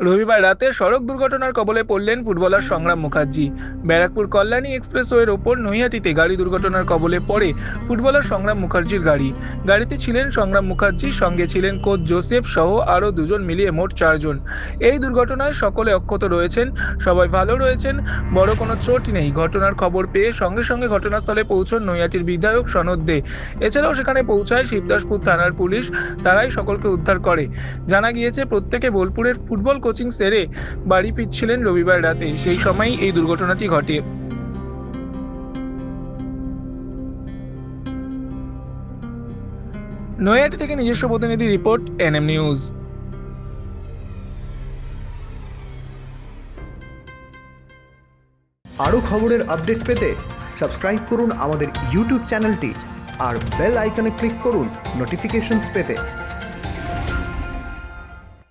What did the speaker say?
রবিবার রাতে সড়ক দুর্ঘটনার কবলে পড়লেন ফুটবলার সংগ্রাম মুখার্জি। ব্যারাকপুর কল্যাণী এক্সপ্রেসওয়ের ওপর নৈহাটিতে গাড়ি দুর্ঘটনার কবলে পড়ে ফুটবলার সংগ্রাম মুখার্জির গাড়ি। গাড়িতে ছিলেন সংগ্রাম মুখার্জি, সঙ্গে ছিলেন কোচ জোসেফ সহ আরও দুজন মিলিয়ে মোট চারজন। এই দুর্ঘটনায় সকলে অক্ষত রয়েছেন, সবাই ভালো রয়েছেন, বড় কোনো চোট নেই। ঘটনার খবর পেয়ে সঙ্গে সঙ্গে ঘটনাস্থলে পৌঁছন নৈহাটির বিধায়ক সনদ দে। এছাড়াও সেখানে পৌঁছায় শিবদাসপুর থানার পুলিশ, তারাই সকলকে উদ্ধার করে। জানা গিয়েছে, প্রত্যেকে বোলপুরের ফুটবল কোচিং সেরে বাড়ি ফিরছিলেন রবিবার রাতে। সেই সময়ই এই দুর্ঘটনাটি ঘটে। নৈহাটি থেকে নিজস্ব প্রতিনিধি রিপোর্ট, এনএম নিউজ। আরও খবরের আপডেট পেতে সাবস্ক্রাইব করুন আমাদের ইউটিউব চ্যানেলটি আর বেল আইকনে ক্লিক করুন নোটিফিকেশনস পেতে।